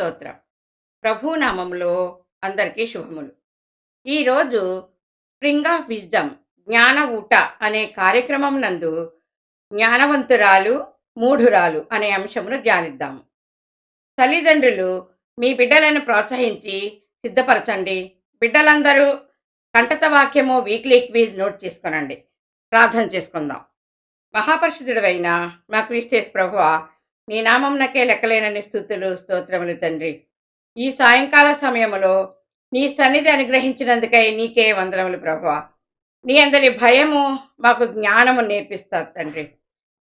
స్తోత్రం. ప్రభు నామములో అందరికీ శుభములు. ఈరోజు స్ప్రింగ్ ఆఫ్ విజ్డమ్ జ్ఞాన ఊట అనే కార్యక్రమం నందు జ్ఞానవంతురాలు మూఢురాలు అనే అంశమును ధ్యానిద్దాము తల్లిదండ్రులు మీ బిడ్డలను ప్రోత్సహించి సిద్ధపరచండి. బిడ్డలందరూ కంటత వాక్యము వీక్లీ క్విజ్ నోట్ చేసుకోనండి. ప్రార్థన చేసుకుందాం. మహాపరిషుడైన మా క్రీస్తేస్ ప్రభువ నీ నామం నాకే లెక్కలేనని స్థుతులు స్తోత్రములు తండ్రి. ఈ సాయంకాల సమయములో నీ సన్నిధి అనుగ్రహించినందుకై నీకే వందనములు ప్రభువ. నీ అందరి భయము మాకు జ్ఞానము నేర్పిస్తారు తండ్రి.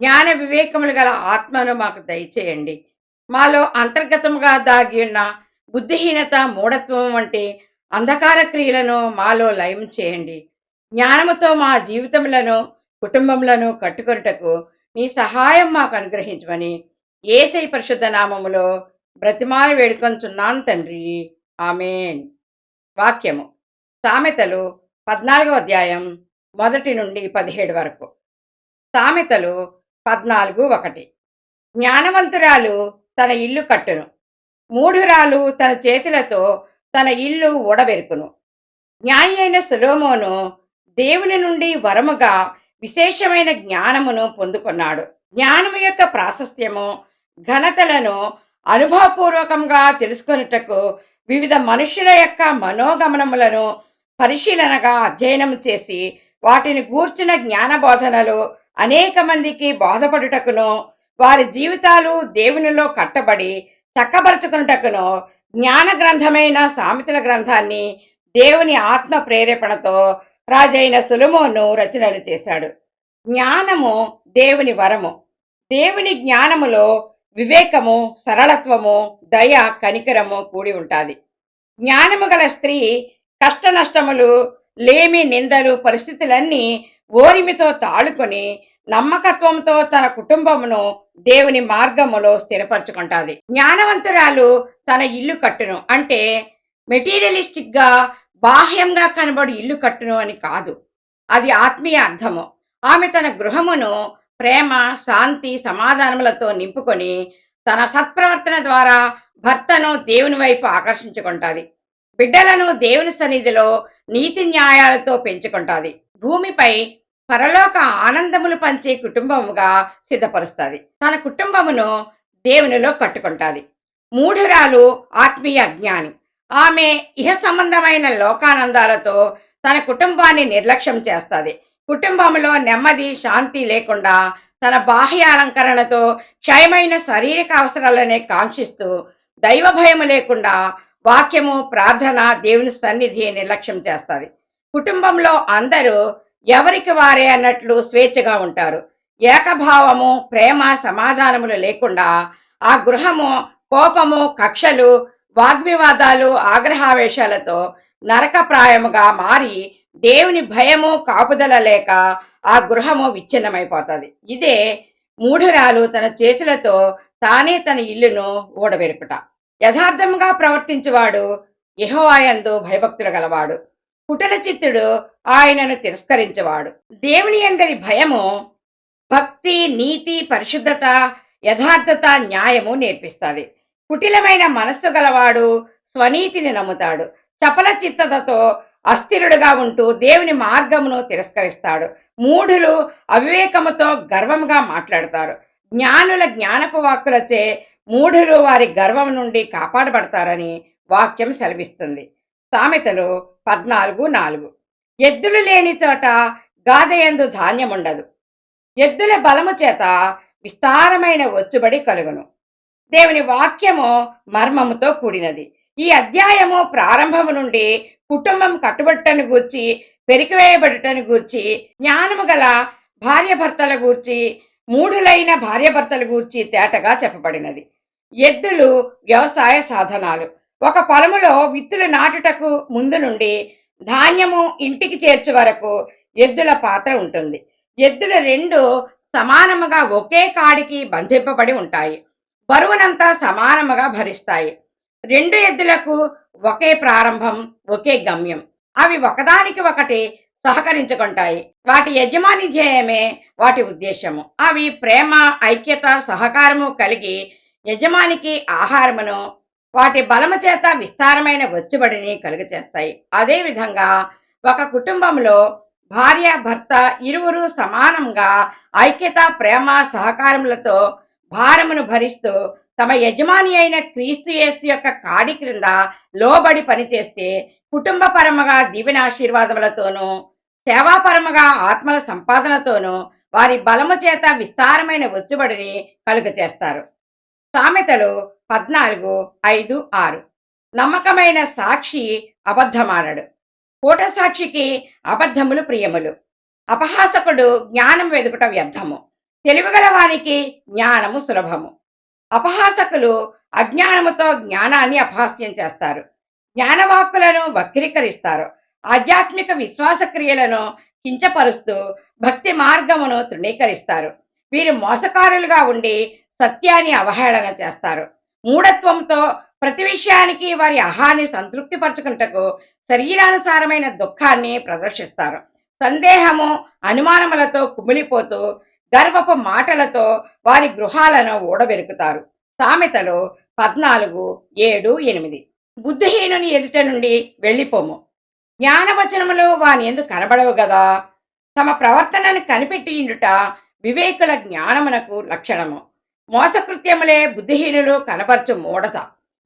జ్ఞాన వివేకములు గల ఆత్మను మాకు దయచేయండి. మాలో అంతర్గతముగా దాగి ఉన్న బుద్ధిహీనత మూఢత్వం వంటి అంధకార క్రియలను మాలో లయం చేయండి. జ్ఞానముతో మా జీవితములను కుటుంబములను కట్టుకొనుటకు నీ సహాయం మాకు అనుగ్రహించమని ఏసై పరిశుద్ధ నామములో బ్రతిమాల వేడుకొంచున్నాను తండ్రి. ఆమెన్. వాక్యము. సామెతలు పద్నాలుగో అధ్యాయం మొదటి నుండి పదిహేడు వరకు. సామెతలు పద్నాలుగు ఒకటి. జ్ఞానవంతురాలు తన ఇల్లు కట్టును. మూఢురాలు తన చేతులతో తన ఇల్లు ఊడబెరుకును. జ్ఞాని అయిన సులోమోను దేవుని నుండి వరముగా విశేషమైన జ్ఞానమును పొందుకున్నాడు. జ్ఞానము యొక్క ప్రాశస్త్యము ఘనతలను అనుభవపూర్వకంగా తెలుసుకొనుటకు వివిధ మనుషుల యొక్క మనోగమనములను పరిశీలనగా అధ్యయనం చేసి వాటిని గూర్చిన జ్ఞానబోధనలు అనేక మందికి బోధపడుటకును వారి జీవితాలు దేవునిలో కట్టబడి చక్కబరచుకున్నటకును జ్ఞాన గ్రంథమైన సామెతల గ్రంథాన్ని దేవుని ఆత్మ ప్రేరేపణతో రాజైన సులుమోను రచనలు చేశాడు. జ్ఞానము దేవుని వరము. దేవుని జ్ఞానములో వివేకము సరళత్వము దయ కనికరము కూడి ఉంటాది. జ్ఞానము గల స్త్రీ కష్ట నష్టములు లేమి నిందలు పరిస్థితులన్నీ ఓరిమితో తాళుకొని నమ్మకత్వంతో తన కుటుంబమును దేవుని మార్గములో స్థిరపరచుకుంటుంది. జ్ఞానవంతురాలు తన ఇల్లు కట్టును. అంటే మెటీరియలిస్టిక్గా బాహ్యంగా కనబడు ఇల్లు కట్టును అని కాదు. అది ఆత్మీయ అర్థము. ఆమె తన గృహమును ప్రేమ శాంతి సమాధానములతో నింపుకొని తన సత్ప్రవర్తన ద్వారా భర్తను దేవుని వైపు ఆకర్షించుకుంటాది. బిడ్డలను దేవుని సన్నిధిలో నీతి న్యాయాలతో పెంచుకుంటాది. భూమిపై పరలోక ఆనందములు పంచే కుటుంబముగా సిద్ధపరుస్తుంది. తన కుటుంబమును దేవునిలో కట్టుకుంటాది. మూఢురాలు ఆత్మీయ అజ్ఞాని ఆమె ఇహ సంబంధమైన లోకానందాలతో తన కుటుంబాన్ని నిర్లక్ష్యం చేస్తుంది. కుటుంబంలో నెమ్మది శాంతి లేకుండా తన బాహ్య అలంకరణతో క్షయమైన శారీరక అవసరాలనే కాంక్షిస్తూ దైవ భయం లేకుండా వాక్యము ప్రార్థన దేవుని సన్నిధి నిర్లక్ష్యం చేస్తుంది. కుటుంబంలో అందరూ ఎవరికి వారే అన్నట్లు స్వేచ్ఛగా ఉంటారు. ఏకభావము ప్రేమ సమాధానములు లేకుండా ఆ గృహము కోపము కక్షలు వాగ్వివాదాలు ఆగ్రహావేశాలతో నరకప్రాయముగా మారి దేవుని భయము కాపుదల లేక ఆ గృహము విచ్ఛిన్నమైపోతుంది. ఇదే మూఢరాలు తన చేతులతో తానే తన ఇల్లును ఊడబెరుకుట యథార్థముగా ప్రవర్తించేవాడు యెహోవాయందు భయభక్తులు గలవాడు. కుటల చిత్తుడు ఆయనను తిరస్కరించేవాడు. దేవుని అందరి భయము భక్తి నీతి పరిశుద్ధత యథార్థత న్యాయము నేర్పిస్తుంది. కుటిలమైన మనస్సు గలవాడు స్వనీతిని నమ్ముతాడు. చపల చిత్తతతో అస్థిరుడుగా ఉంటూ దేవుని మార్గమును తిరస్కరిస్తాడు. మూఢులు అవివేకముతో గర్వముగా మాట్లాడతారు. జ్ఞానుల జ్ఞానపు వాక్కులచే మూఢులు వారి గర్వం నుండి కాపాడబడతారని వాక్యం సెలవిస్తుంది. సామెతలు పద్నాలుగు నాలుగు. ఎద్దులు లేని చోట గాదయందు ధాన్యం ఉండదు ఎద్దుల బలము చేత విస్తారమైన వచ్చుబడి కలుగును. దేవుని వాక్యము మర్మముతో కూడినది. ఈ అధ్యాయము ప్రారంభము నుండి కుటుంబం కట్టుబట్టను గూర్చి పెరికివేయబడటను గూర్చి జ్ఞానము గల భార్యభర్తల గూర్చి మూఢులైన భార్యభర్తల గూర్చి తేటగా చెప్పబడినది. ఎద్దులు వ్యవసాయ సాధనాలు. ఒక పొలములో విత్తులు నాటుటకు ముందు నుండి ధాన్యము ఇంటికి చేర్చు వరకు ఎద్దుల పాత్ర ఉంటుంది. ఎద్దుల రెండు సమానముగా ఒకే కాడికి బంధింపబడి ఉంటాయి. బరువునంతా సమానముగా భరిస్తాయి. రెండు ఎద్దులకు ఒకే ప్రారంభం ఒకే గమ్యం. అవి ఒకదానికి ఒకటి సహకరించుకుంటాయి. వాటి యజమాని ధ్యేయమే వాటి ఉద్దేశము అవి ప్రేమ ఐక్యత సహకారము కలిగి యజమానికి ఆహారమును వాటి బలము చేత విస్తారమైన వచ్చుబడిని కలుగచేస్తాయి. అదేవిధంగా ఒక కుటుంబంలో భార్య భర్త ఇరువురు సమానంగా ఐక్యత ప్రేమ సహకారములతో భారమును భరిస్తూ తమ యజమాని అయిన క్రీస్తు యేసు యొక్క కాడి క్రింద లోబడి పనిచేస్తే కుటుంబపరముగా దీవెన ఆశీర్వాదములతోనూ సేవాపరముగా ఆత్మల సంపాదనతోనూ వారి బలము చేత విస్తారమైన వచ్చుబడిని కలుగ చేస్తారు సామెతలు పద్నాలుగు ఐదు ఆరు. నమ్మకమైన సాక్షి అబద్ధమాడడు కూట సాక్షికి అబద్ధములు ప్రియములు. అపహాసకుడు జ్ఞానం వెదుకుట వ్యర్థము. తెలివిగల వానికి జ్ఞానము సులభము. అపహాసకులు అజ్ఞానముతో జ్ఞానాన్ని అపహాస్యం చేస్తారు. జ్ఞానవాక్కులను వక్రీకరిస్తారు. ఆధ్యాత్మిక విశ్వాస క్రియలను కించపరుస్తూ భక్తి మార్గమును తృణీకరిస్తారు. వీరు మోసకారులుగా ఉండి సత్యాన్ని అవహేళన చేస్తారు. మూఢత్వంతో ప్రతి విషయానికి వారి అహాన్ని సంతృప్తిపరచుకుంటకు శరీరానుసారమైన దుఃఖాన్ని ప్రదర్శిస్తారు. సందేహము అనుమానములతో కుమిలిపోతూ గర్వపు మాటలతో వారి గృహాలను ఊడబెరుకుతారు. సామెతలు పద్నాలుగు ఏడు ఎనిమిది. బుద్ధిహీనుని ఎదుట నుండి వెళ్ళిపోము. జ్ఞానవచనములు వాని ఎందు కనబడవు గదా. తమ ప్రవర్తనను కనిపెట్టియుండుట వివేకుల జ్ఞానమునకు లక్షణము. మోసకృత్యములే బుద్ధిహీనులు కనపరచు మూడత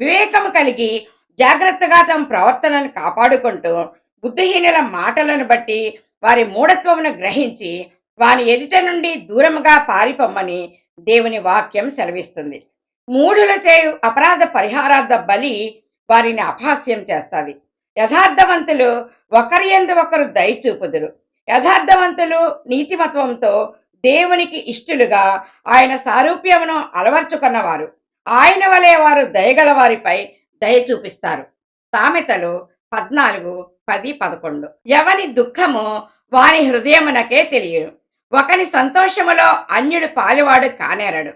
వివేకము కలిగి జాగ్రత్తగా తమ ప్రవర్తనను కాపాడుకుంటూ బుద్ధిహీనుల మాటలను బట్టి వారి మూఢత్వమును గ్రహించి వాని ఎదుట నుండి దూరముగా పారిపోమ్మని దేవుని వాక్యం సెలవిస్తుంది. మూఢుల చేయు అపరాధ పరిహారార్థ బలి వారిని అపహాస్యం చేస్తాది యథార్థవంతులు ఒకరి ఎందు ఒకరు దయ చూపుదురు. యథార్థవంతులు నీతిమత్వంతో దేవునికి ఇష్టలుగా ఆయన సారూప్యమును అలవర్చుకున్నవారు. ఆయన వలె వారు దయగల వారిపై దయ చూపిస్తారు. సామెతలు పద్నాలుగు పది పదకొండు. ఎవని దుఃఖము వాని హృదయమునకే తెలియదు ఒకని సంతోషములో అన్యుడు పాలువాడు కానేరడు.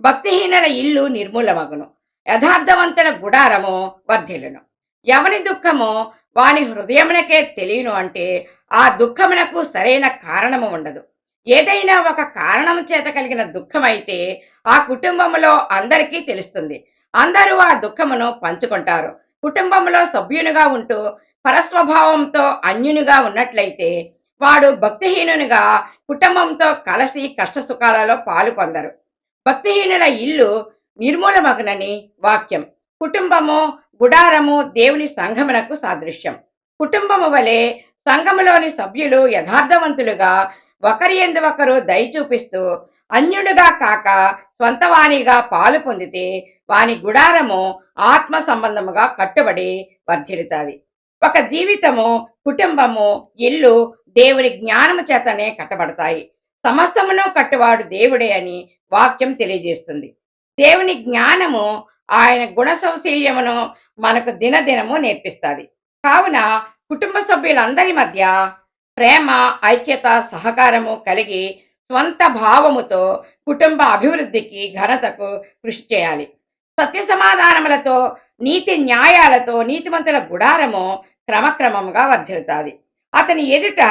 భక్తిహీనుల ఇల్లు నిర్మూలమగును. యథార్థవంతుల గుడారము వర్ధిల్లును. ఎవని దుఃఖము వాని హృదయమునకే తెలియను అంటే ఆ దుఃఖమునకు సరైన కారణము ఉండదు. ఏదైనా ఒక కారణము చేత కలిగిన దుఃఖమైతే ఆ కుటుంబములో అందరికీ తెలుస్తుంది. అందరూ ఆ దుఃఖమును పంచుకుంటారు. కుటుంబంలో సభ్యునిగా ఉంటూ పరస్వభావంతో అన్యునిగా ఉన్నట్లయితే వాడు భక్తిహీనునిగా కుటుంబంతో కలిసి కష్ట సుఖాలలో పాలు పొందరు. భక్తిహీనుల ఇల్లు నిర్మూలమగనని వాక్యం. కుటుంబము గుడారము దేవుని సంఘమునకు సాదృశ్యం. కుటుంబము వలె సంఘములోని సభ్యులు యథార్థవంతులుగా ఒకరి ఎందు ఒకరు దయ చూపిస్తూ అన్యుడుగా కాక స్వంతవాణిగా పాలు పొందితే వాని గుడారము ఆత్మ సంబంధముగా కట్టుబడి వర్ధిల్లుతుంది. ఒక జీవితము కుటుంబము ఇల్లు దేవుని జ్ఞానము చేతనే కట్టబడతాయి. సమస్తమును కట్టువాడు దేవుడే అని వాక్యం తెలియజేస్తుంది. దేవుని జ్ఞానము ఆయన గుణ సౌశీల్యమును మనకు దినదినము నేర్పిస్తుంది. కావున కుటుంబ సభ్యులందరి మధ్య ప్రేమ ఐక్యత సహకారము కలిగి స్వంత భావముతో కుటుంబ అభివృద్ధికి ఘనతకు కృషి చేయాలి. సత్య సమాధానములతో నీతి న్యాయాలతో నీతిమంతుల గుడారము క్రమక్రమముగా వర్ధిల్లుతాది. అతని ఎదుట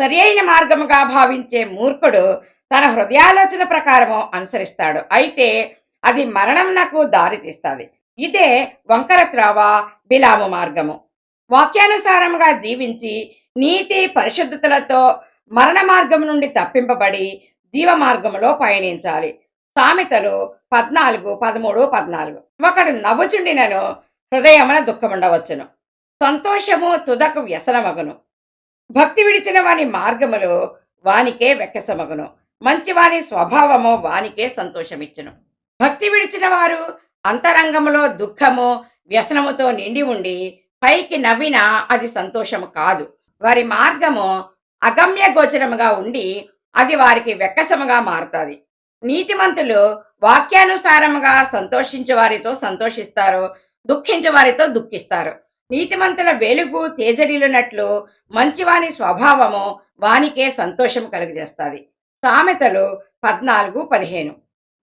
సరియైన మార్గముగా భావించే మూర్ఖుడు తన హృదయాలోచన ప్రకారము అనుసరిస్తాడు. అయితే అది మరణం నాకు దారితీస్తుంది ఇదే వంకర త్రావ బిలాము మార్గము. వాక్యానుసారముగా జీవించి నీతి పరిశుద్ధతలతో మరణ మార్గం నుండి తప్పింపబడి జీవ మార్గములో పయనించాలి. సామెతలు పద్నాలుగు పదమూడు పద్నాలుగు. ఒకడు నవ్వుచుండినను హృదయమున దుఃఖముండవచ్చును. సంతోషము తుదకు వ్యసనమగును. భక్తి విడిచిన వాని మార్గములు వానికే వెక్కసమగును. మంచివాని స్వభావము వానికే సంతోషమిచ్చును. భక్తి విడిచిన వారు అంతరంగములో దుఃఖము వ్యసనముతో నిండి ఉండి పైకి నవ్వినా అది సంతోషము కాదు. వారి మార్గము అగమ్య గోచరముగా ఉండి అది వారికి వెక్కసముగా మారుతుంది. నీతిమంతులు వాక్యానుసారముగా సంతోషించే వారితో సంతోషిస్తారు దుఃఖించే వారితో దుఃఖిస్తారు. నీతిమంతుల వెలుగు తేజరిల్లునట్లు మంచివాని స్వభావము వానికే సంతోషం కలుగజేస్తుంది. సామెతలు పద్నాలుగు పదిహేను.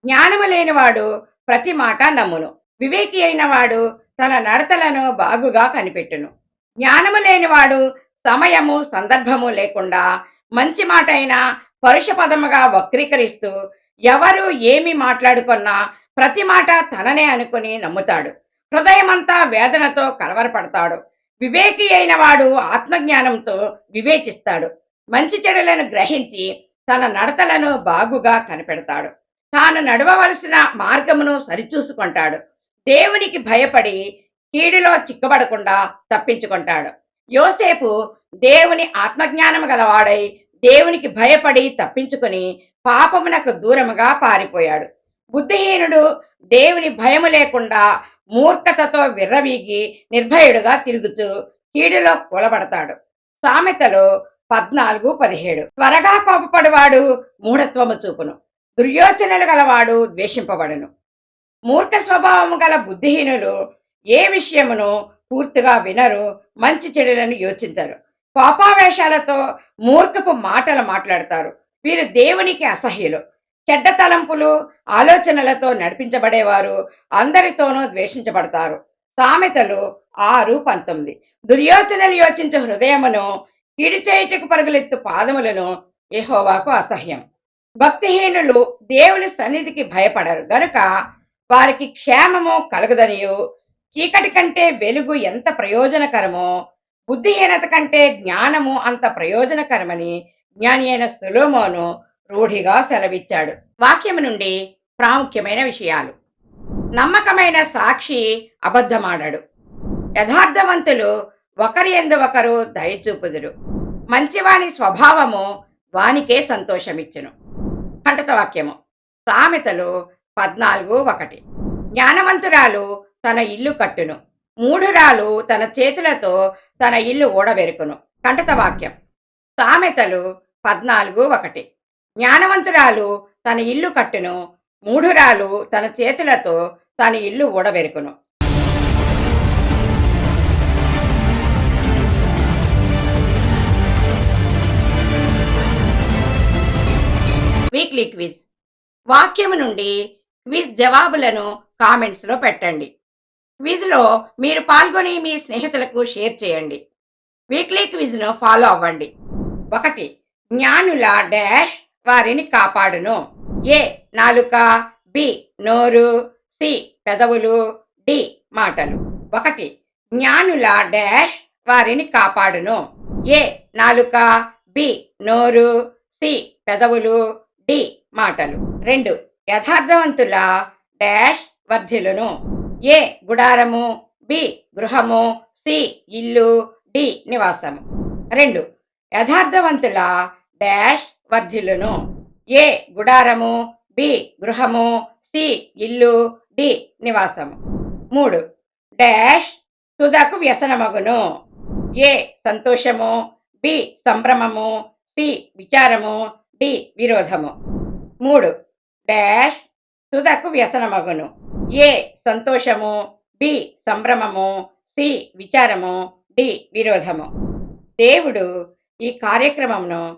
జ్ఞానము లేనివాడు ప్రతి మాట నమ్మును. వివేకి అయిన వాడు తన నడతలను బాగుగా కనిపెట్టును. జ్ఞానము లేనివాడు సమయము సందర్భము లేకుండా మంచి మాట అయినా పరుష పదముగా వక్రీకరిస్తూ ఎవరు ఏమి మాట్లాడుకున్నా ప్రతి మాట తననే అనుకుని నమ్ముతాడు. హృదయమంతా వేదనతో కలవరపడతాడు. వివేకి అయిన వాడు ఆత్మజ్ఞానంతో వివేచిస్తాడు. మంచి చెడులను గ్రహించి తన నడతలను బాగుగా కనిపెడతాడు. తాను నడవవలసిన మార్గమును సరిచూసుకుంటాడు. దేవునికి భయపడి కీడులో చిక్కబడకుండా తప్పించుకుంటాడు. యోసేపు దేవుని ఆత్మజ్ఞానం గలవాడై దేవునికి భయపడి తప్పించుకుని పాపమునకు దూరముగా పారిపోయాడు. బుద్ధిహీనుడు దేవుని భయము లేకుండా మూర్ఖతతో విర్రవీగి నిర్భయుడుగా తిరుగుచు కీడులో కూలబడతాడు. సామెతలు పద్నాలుగు పదిహేడు. త్వరగా కోపపడువాడు మూఢత్వము చూపును. దుర్యోచనలు గలవాడు ద్వేషింపబడును. మూర్ఖ స్వభావము గల బుద్ధిహీనులు ఏ విషయమును పూర్తిగా వినరు మంచి చెడులను యోచించరు. కోపావేశాలతో మూర్ఖపు మాటలు మాట్లాడతారు. వీరు దేవునికి అసహ్యులు. చెడ్డ తలంపులు ఆలోచనలతో నడిపించబడేవారు అందరితోనూ ద్వేషించబడతారు. సామెతలు ఆరు పంతొమ్మిది. దుర్యోచనలు యోచించు హృదయమును కీడు చేయుటకు పరుగులెత్తు పాదములను ఎహోవాకు అసహ్యం. భక్తిహీనులు దేవుని సన్నిధికి భయపడరు. గనుక వారికి క్షేమము కలగదనియు. చీకటి కంటే వెలుగు ఎంత ప్రయోజనకరమో బుద్ధిహీనత కంటే జ్ఞానము అంత ప్రయోజనకరమని జ్ఞాని అయిన సులోమోను రూఢిగా సెలవిచ్చాడు. వాక్యము నుండి ప్రాముఖ్యమైన విషయాలు. నమ్మకమైన సాక్షి అబద్ధమాడడు. యథార్థవంతులు ఒకరి ఎందు ఒకరు దయచూపుదురు. మంచివాని స్వభావము వానికే సంతోషమిచ్చును. కంటత వాక్యము. సామెతలు పద్నాలుగు ఒకటి. జ్ఞానవంతురాలు తన ఇల్లు కట్టును. మూఢురాలు తన చేతులతో తన ఇల్లు ఓడబెరుకును కంటత వాక్యం. సామెతలు పద్నాలుగు ఒకటి. జ్ఞానవంతురాలు తన ఇల్లు కట్టును మూఢురాలు తన చేతులతో తన ఇల్లు ఊడబెరుకును. Weekly quiz. వాక్యము నుండి క్విజ్ జవాబులను కామెంట్స్లో పెట్టండి. క్విజ్లో మీరు పాల్గొని మీ స్నేహితులకు షేర్ చేయండి. వీక్లీ క్విజ్ను ఫాలో అవ్వండి. ఒకటి జ్ఞానుల డాష్ వారిని కాపాడును. ఏ నాలుక బి నోరు సి పెదవులు డి మాటలు. ఒకటి జ్ఞానుల డాష్ వారిని కాపాడును. ఏ నాలుక బి నోరు సి పెదవులు డి మాటలు. రెండు యథార్థవంతుల డాష్ వర్ధిలును ఏ గుడారము బి గృహము సి ఇల్లు డి నివాసము. రెండు యథార్థవంతుల డాష్ వర్ధిల్లును. ఏ గుడారము బి గృహము సి ఇల్లు డి నివాసము. మూడు. డాష్ తుదకు వ్యసనమగును. ఏ సంతోషము బి సంభ్రమము సి విచారము డి విరోధము. మూడు. డాష్ తుదకు వ్యసనమగును. ఏ సంతోషము బి సంభ్రమము సి విచారము డి విరోధము. దేవుడు ఈ కార్యక్రమంను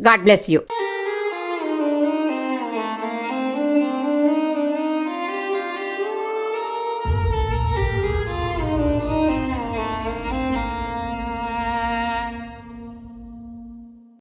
God bless you.